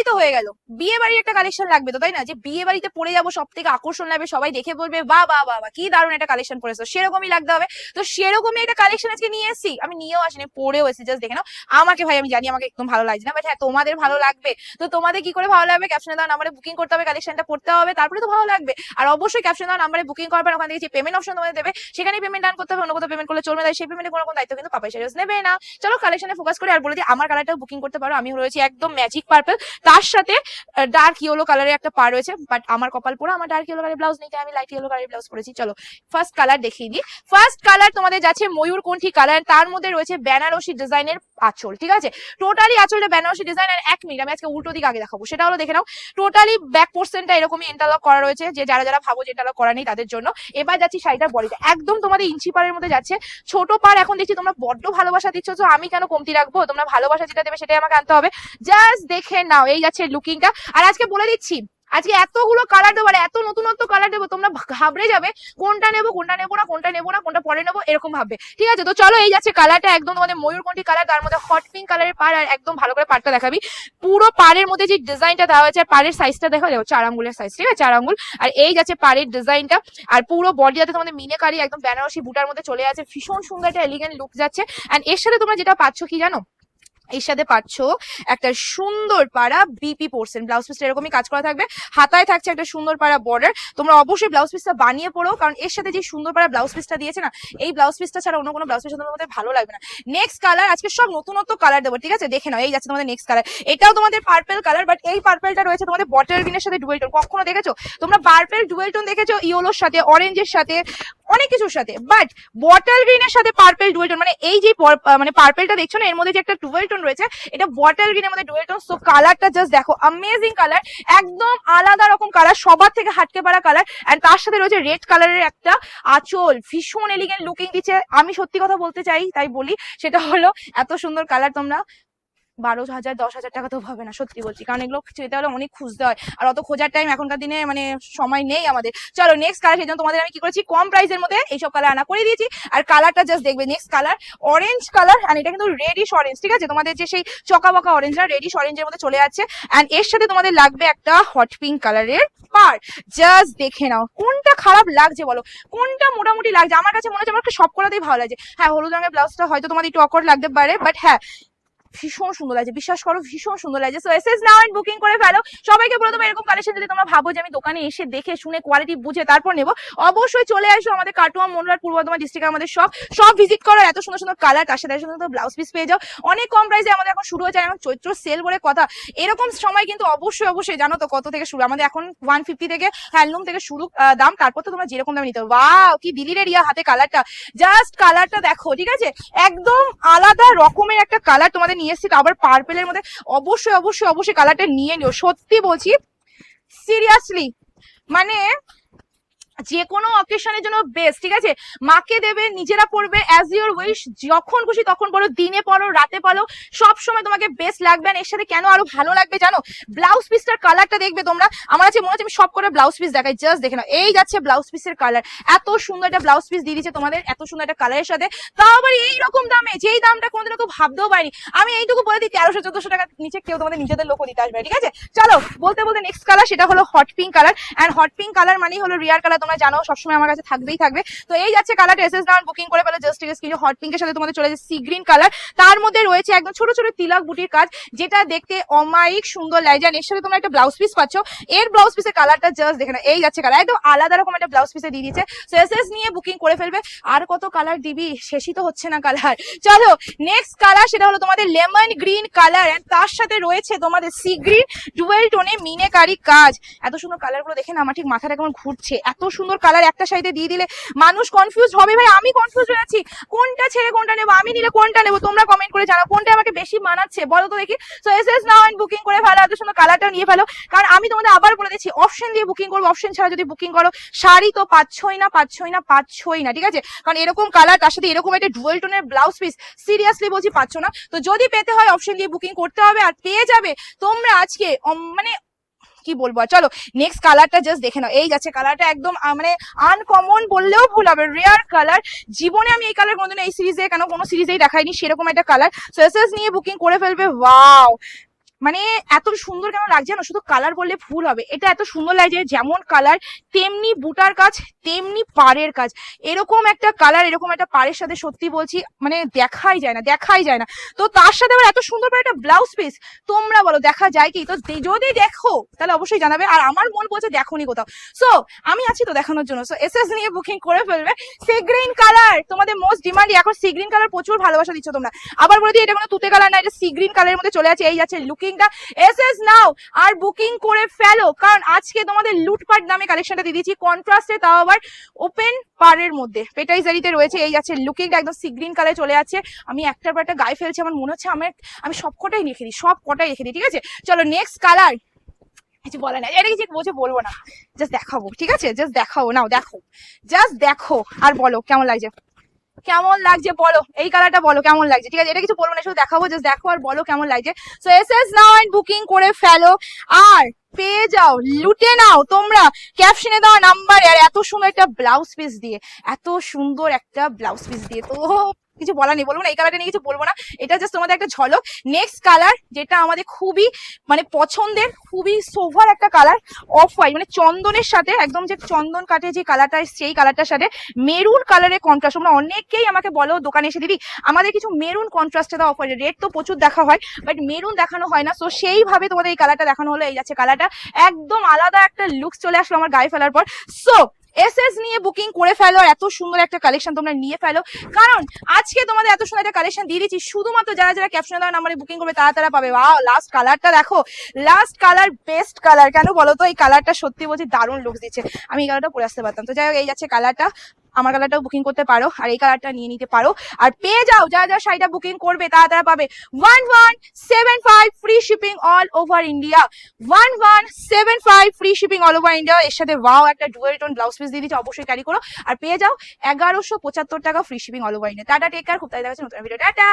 সবই তো হয়ে গেল। বিয়ে বাড়ির একটা কালেকশন লাগবে তো, তাই না? যে বিয়ে বাড়িতে পরে যাব সব থেকে আকর্ষণ লাগবে, সবাই দেখে বলবে, বা বা বা কি দারুণ একটা কালেকশন পরেছো সেরকমই লাগতে হবে। তো সেরকমই একটা কালেকশন আজকে নিয়ে এসেছি। আমি নিয়েও আসিনি পরেও এসেছি জাস্ট দেখে নাও। আমাকে ভাই, আমি জানি আমাকে একদম ভালো লাগছে না বাট হ্যাঁ তোমাদের ভালো লাগবে। তো তোমাদের কি করে ভালো লাগবে? ক্যাপশনে দেওয়া নাম্বারে বুকিং করতে হবে কালেকশনটা পড়তে হবে, তারপরে তো ভালো লাগবে। আর অবশ্যই ক্যাপশন দেওয়া নাম্বারে বুকিং করবেন ওখান থেকে যে পেমেন্ট অপশন তোমাদের দেবে সেখানে পেমেন্ট ডান করতে হবে, অন্য কোথাও পেমেন্ট করলে চলবে তাই সেই পেমেন্টের কোনো কোনো দায়িত্ব কিন্তু পাপাই সার্ভিস নেবে না। চলো কালেকশনে ফোকাস করে, আর বলে দিই, আমার কালারটাও বুকিং করতে পারো আমি রয়েছি একদম ম্যাজিক পার্পল তার সাথে ডার্ক ইয়েলো কালারের একটা পা রয়েছে বাট আমার কপাল পুরো আমার ডার্ক ইয়েলো কালারের ব্লাউজ নেই আমি লাইট ইয়েলো কালারের ব্লাউজ পরেছি। চলো ফার্স্ট কালার দেখিয়ে দিই। ফার্স্ট কালার তোমাদের যাচ্ছে ময়ূরকণ্ঠী কালার তার মধ্যে রয়েছে বেনারসি ডিজাইনের আঁচল, ঠিক আছে? টোটালি আঁচলটা বেনারসি ডিজাইন আর এক মিনিট আমি আজকে উল্টো দিকে আগে দেখাবো, সেটা হলো দেখে নাও টোটালি ব্যাক পোর্শনটা এরকমই ইন্টারলক করা রয়েছে, যে যারা যারা ভাবো যে ইন্টারলক করা নেই তাদের জন্য। এবার যাচ্ছি শাড়িটার বডিতে। একদম তোমাদের ইঞ্চি পাড়ের মধ্যে যাচ্ছে, ছোট পার এখন দেখছি তোমরা বড্ড ভালোবাসা দিচ্ছ তো আমি কেন কমতি রাখব? তোমরা ভালোবাসা যেটা দেবে সেটাই আমাকে আনতে হবে। জাস্ট দেখে নাও, এই যাচ্ছে লুকিংটা আর আজকে বলে দিচ্ছি, আজকে এতগুলো কালার দেবো আর এত নতুনত্ব কালার দেবো, তোমরা ঘাবড়ে যাবে, কোনটা নেব কোনটা নেব না, কোনটা নেব না, কোনটা পরে নেব, এরকম ভাববে। ঠিক আছে? তো চলো এই যাচ্ছে কালারটা একদম তোমাদের ময়ূরকণ্ঠী কালার তার মধ্যে হট পিঙ্ক কালারের পার আর একদম ভালো করে পাড়টা দেখাবি। পুরো পাড়ের মধ্যে যে ডিজাইনটা দেওয়া হয়েছে আর পাড়ের সাইজটা দেখা যাবে চার আঙ্গুলের সাইজ ঠিক আছে? চার আঙ্গুল। আর এই যাচ্ছে পাড়ের ডিজাইনটা আর পুরো বডি যাতে তোমাদের মিনেকারি, একদম বেনারসি বুটার মধ্যে চলে আছে। ভীষণ সুন্দর একটা এলিগেন্ট লুক যাচ্ছে। অ্যান্ড এর সাথে তোমরা যেটা পাচ্ছ কি জানো? এর সাথে পাচ্ছ একটা সুন্দর পাড়া বিপি পোর্সেন ব্লাউজ পিসটা এরকমই কাজ করা থাকবে। হাতায় থাকছে একটা সুন্দর পাড়া বর্ডার তোমরা অবশ্যই ব্লাউজ পিসটা বানিয়ে পড়ো, কারণ এর সাথে যে সুন্দর পাড়া ব্লাউজ পিসটা দিয়েছে না, এই ব্লাউজ পিসটা ছাড়া অন্য কোনো ব্লাউজ পিস তোমাদের ভালো লাগবে না। নেক্সট কালার আজকে সব নতুনত্ব কালার দেবো, ঠিক আছে? দেখে নাও, এই যাচ্ছে তোমাদের নেক্সট কালার এটাও তোমাদের পার্পেল কালার বাট এই পার্পেলটা রয়েছে তোমাদের বটল গ্রিনের সাথে ডুয়েল টোন কখনো দেখেছ? তোমরা পার্পেল ডুয়েল টোন দেখেছ ইয়েলোর সাথে অরেঞ্জের সাথে অনেক কিছুর সাথে বাট বটল গ্রিনের সাথে পার্পেল ডুয়েল টোন মানে এই যে মানে পার্পেলটা দেখছ না, এর মধ্যে যে একটা ডুয়েল টোন রয়েছে, এটা বটল গ্রিন এর মধ্যে ডুয়েল টোন সো কালারটা জাস্ট দেখো অ্যামেজিং কালার একদম আলাদা রকম কালার সবার থেকে হাটকে পারা কালার এন্ড তার সাথে রয়েছে রেড কালারের একটা আঁচল, ভীষণ এলিগেন্ট লুকিং দিচ্ছে। আমি সত্যি কথা বলতে চাই, তাই বলি, সেটা হলো এত সুন্দর কালার তোমরা বারো হাজার, দশ হাজার টাকা তো হবে না, সত্যি বলছি। কারণ এগুলো যেতে হলে অনেক খুঁজতে হয়। আর অত খোঁজার টাইম এখনকার দিনে মানে সময় নেই আমাদের। চলো নেক্সট কালার সেই জন্য তোমাদের আমি কি করেছি? কম প্রাইসের মধ্যে এইসব কালার আনা করে দিয়েছি। আর কালারটা জাস্ট দেখবে নেক্সট কালার অরেঞ্জ কালার আর এটা কিন্তু রেডিশ অরেঞ্জ ঠিক আছে? তোমাদের যে সেই চকা বকা অরেঞ্জরা রেডিশ অরেঞ্জের মধ্যে চলে যাচ্ছে। অ্যান্ড এর সাথে তোমাদের লাগবে একটা হট পিঙ্ক কালারের পার জাস্ট দেখে নাও, কোনটা খারাপ লাগছে বলো? কোনটা মোটামুটি লাগছে? আমার কাছে মনে হচ্ছে আমার সব করাতেই ভালো লাগছে। হ্যাঁ হলুদ রঙের ব্লাউজটা হয়তো তোমাদের একটু অকওয়ার্ড লাগতে পারে বাট হ্যাঁ ভীষণ সুন্দর লাগছে, বিশ্বাস করো ভীষণ সুন্দর লাগছে। So SS now and booking করে ফেলো। সবাইকে দেবো এরকম কালেকশন যদি তোমরা ভাবো যে আমি দোকানে এসে দেখে শুনে কোয়ালিটি বুঝে তারপর নেব, অবশ্যই চলে আসো আমাদের কাটুয়া মনোরার পূর্ব বর্ধমান ডিস্ট্রিক্টে আমাদের সব সব ভিজিট করো এত সুন্দর সুন্দর কালার তার সাথে সুন্দর ব্লাউজ পিস পেয়ে যাও। অনেক কম প্রাইসে আমাদের এখন শুরু হয়েছে এবং চৈত্র সেল বলে কথা। এরকম সময় কিন্তু অবশ্যই অবশ্যই জানো তো কত থেকে শুরু, আমাদের এখন ওয়ান ফিফটি থেকে হ্যান্ডলুম থেকে শুরু দাম, তারপর তো তোমরা যেরকম দাম নিতে ওয়াও কি দিলি রে রিয়া হাতে কালারটা জাস্ট কালারটা দেখো, ঠিক আছে? একদম আলাদা রকমের একটা কালার তোমাদের নিয়ে এসেছি, আবার পার্পেলের মধ্যে অবশ্যই অবশ্যই অবশ্যই কালারটা নিয়ে নিও। সত্যি বলছি সিরিয়াসলি মানে যে কোনো অকেশনের জন্য বেস্ট ঠিক আছে? মাকে দেবে, নিজেরা পড়বে অ্যাজ ইউর উইশ যখন খুশি তখন পড়ো, দিনে পড়ো, রাতে পড়ো, সব সময় তোমাকে বেস্ট লাগবে আর এর সাথে কেন আরও ভালো লাগবে জানো? ব্লাউজ পিসটার কালারটা দেখবে তোমরা। আমার কাছে মনে হচ্ছে আমি সব করে ব্লাউজ পিস দেখাই জাস্ট দেখে নাও। এই যাচ্ছে ব্লাউজ পিসের কালার এত সুন্দর একটা ব্লাউজ পিস দিয়ে দিচ্ছে তোমাদের, এত সুন্দর একটা কালারের সাথে। তাও আবার এই রকম দামে, যেই দামটা কোনোদিনও কেউ ভাবতেও পারিনি। আমি এইটুকু বলে দিই, তেরোশো, চোদ্দশো টাকা নিচে কেউ তোমাদের নিজেদের লোকও দিতে আসবে, ঠিক আছে? চলো, বলতে বলতে নেক্সট কালার সেটা হলো hot pink colour and hot pink colour মানেই হলো রিয়ার কালার তোমরা জানো, সবসময় আমার কাছে থাকবেই থাকবে। তো এই যাচ্ছে কালারটা এসএস নাও বুকিং করে ফেলে জাস্ট আছে কিন্তু হট পিঙ্কের সাথে তোমাদের চলে যাচ্ছে সি গ্রিন কালার তার মধ্যে রয়েছে একদম ছোট ছোট তিলক বুটির কাজ, যেটা দেখতে অমায়িক সুন্দর লাগে আর এর সাথে তোমরা একটা ব্লাউজ পিস পাচ্ছ। এর ব্লাউজ পিসের কালারটা জাস্ট দেখে না এই যাচ্ছে কালার একদম আলাদা রকম একটা ব্লাউজ পিসে দিয়ে দিচ্ছে সো এসএস নিয়ে বুকিং করে ফেলবে। আর কত কালার দিবি? শেষই তো হচ্ছে না কালার চলো নেক্সট কালার সেটা হলো তোমাদের লেমন গ্রিন কালার এন্ড তার সাথে রয়েছে তোমাদের সি গ্রিন ডুয়েল টোনে মিনেকারি কাজ। এত সুন্দর কালারগুলো দেখে না, আমার ঠিক মাথাটা কেমন ঘুরছে। এত সুন্দর কালার একটা সাইডে দিয়ে দিলে মানুষ কনফিউজ হবে। ভাই, আমি কনফিউজ হয়ে যাচ্ছি কোনটা ছেড়ে, কোনটা নেব? আমি নিলে কোনটা নেব? তোমরা কমেন্ট করে জানাও। কোনটা আমাকে বেশি মানাচ্ছে? বলো তো দেখি। So S S now and booking করে ফেলো এত সুন্দর কালারটা নিয়ে ফেলো কারণ আমি তোমাদের আবার বলে দিচ্ছি অপশন দিয়ে বুকিং করব। অপশন ছাড়া যদি বুকিং করো, শাড়ি তো পাচ্ছই না পাচ্ছই না পাচ্ছই না, ঠিক আছে? কারণ এরকম কালার তার সাথে এরকম একটা ডুয়েল টোনের ব্লাউজ পিস সিরিয়াসলি বলছি পাচ্ছ না। তো যদি পেতে হয় অপশন দিয়ে বুকিং করতে হবে। আর পেয়ে যাবে তোমরা আজকে মানে কি বলব? আর চলো নেক্সট কালারটা জাস্ট দেখে নাও। এই যাচ্ছে কালারটা একদম মানে আনকমন বললেও ভুল হবে। রেয়ার কালার জীবনে আমি এই কালার কোনোদিন এই সিরিজে কেন কোনো সিরিজেই দেখাইনি, সেরকম একটা কালার সো এসএস নিয়ে বুকিং করে ফেলবে। ওয়াও মানে এত সুন্দর কেন লাগছে না শুধু কালার বললে ভুল হবে। এটা এত সুন্দর লাগছে যেমন কালার তেমনি বুটার কাজ, তেমনি পাড়ের কাজ। এরকম একটা কালার এরকম একটা পাড়ের সাথে সত্যি বলছি মানে দেখাই যায় না, দেখাই যায় না। তো তার সাথে আবার এত সুন্দর করে একটা ব্লাউজ পিস তোমরা বলো, দেখা যায় কি? তো যদি দেখো, তাহলে অবশ্যই জানাবে। আর আমার মন বলছে দেখোনি কোথাও। সো আমি আছি তো দেখানোর জন্য। সো এস এস নিয়ে বুকিং করে ফেলবে। সি গ্রিন কালার তোমাদের মোস্ট ডিমান্ড এখন সি গ্রিন কালার প্রচুর ভালোবাসা দিচ্ছ তোমরা। আবার বলে দিই, এটা কোনো তুতে কালার না, এটা সি গ্রিন কালারের মধ্যে চলে আছে। এই যাচ্ছে লুকিংটা এস এস নাও আর বুকিং করে ফেলো। কারণ আজকে তোমাদের লুটপাট নামে কালেকশনটা দিয়ে দিচ্ছি কন্ট্রাস্টে তাও আবার ওপেন পারের মধ্যে। পেটাইজারিতে রয়েছে, এই যাচ্ছে লুকিংটা একদম সি গ্রিন কালারে চলে যাচ্ছে আমি একটার পর একটা গায়ে ফেলছি, আমার মনে হচ্ছে আমার আমি সব কটাই রেখে দিই, সব কটাই রেখে দিই, ঠিক আছে? চলো নেক্সট কালার কিছু বলে না, এটা কিছু বোঝে বলব না। জাস্ট দেখাবো, ঠিক আছে? জাস্ট দেখাবো নাও, দেখো। জাস্ট দেখো, আর বলো, কেমন লাগছে? কেমন লাগছে বলো? এই কালারটা বলো, কেমন লাগছে? ঠিক আছে, এটা কিছু বলব না, শুধু দেখাবো জাস্ট দেখো আর বলো কেমন লাগছে। So S S and booking করে ফেলো। আর পেয়ে যাও, লুটে নাও তোমরা। ক্যাপশনে দেওয়া নাম্বার আর এত সুন্দর একটা ব্লাউজ পিস দিয়ে, এত সুন্দর একটা ব্লাউজ পিস দিয়ে। তো কিছু বলার নেই, বলব না, এই কালারটা নিয়ে কিছু বলব না। এটা জাস্ট তোমাদের একটা ঝলক। নেক্সট কালার যেটা আমাদের খুবই মানে পছন্দের, খুবই সোভার একটা কালার অফ হোয়াইট মানে চন্দনের সাথে, একদম যে চন্দন কাটে যে কালারটা সেই কালারটার সাথে মেরুন কালারের কন্ট্রাস্ট তোমরা অনেকেই আমাকে বলো দোকানে এসে, দিদি, আমাদের কিছু মেরুন কন্ট্রাস্টে দাও অফ রেড তো প্রচুর দেখা হয় বাট মেরুন দেখানো হয় না। সো সেইভাবে তোমাদের এই কালারটা দেখানো হলো, এই যাচ্ছে কালারটা একদম আলাদা একটা লুকস চলে আসলো আমার গায়ে ফেলার পর। সো এস এস নিয়ে বুকিং করে ফেলো, আর এত সুন্দর একটা কালেকশন তোমরা নিয়ে ফেলো। কারণ, আজকে তোমাদের এত সুন্দর একটা কালেকশন দিয়ে দিচ্ছি, শুধুমাত্র যারা যারা ক্যাপশনে দেওয়া নাম্বারে বুকিং করবে, তারা তারা পাবে। ওয়াও লাস্ট কালারটা দেখো লাস্ট কালার বেস্ট কালার কেন বলো তো? এই কালারটা সত্যি বলছি দারুণ লুক দিচ্ছে। আমি এই কালারটা পরে আসতে পারতাম। তো যাই হোক, এই যাচ্ছে কালারটা আমার কালারটাও বুকিং করতে পারো, আর এই কালারটা নিয়ে নিতে পারো। আর পেয়ে যাও, যারা যারা শাড়িটা বুকিং করবে, তারা তারা পাবে। One one seven shipping all over India one one seven five free shipping all over India এর সাথে ওয়াও একটা ডুয়েল টোন ব্লাউজ পিস দিয়ে দিচ্ছে অবশ্যই ক্যারি করো। আর পেয়ে যাও এগারোশো পঁচাত্তর টাকা free shipping all over India tata take care খুব তাই দেখাচ্ছে নতুন ভিডিও টাটা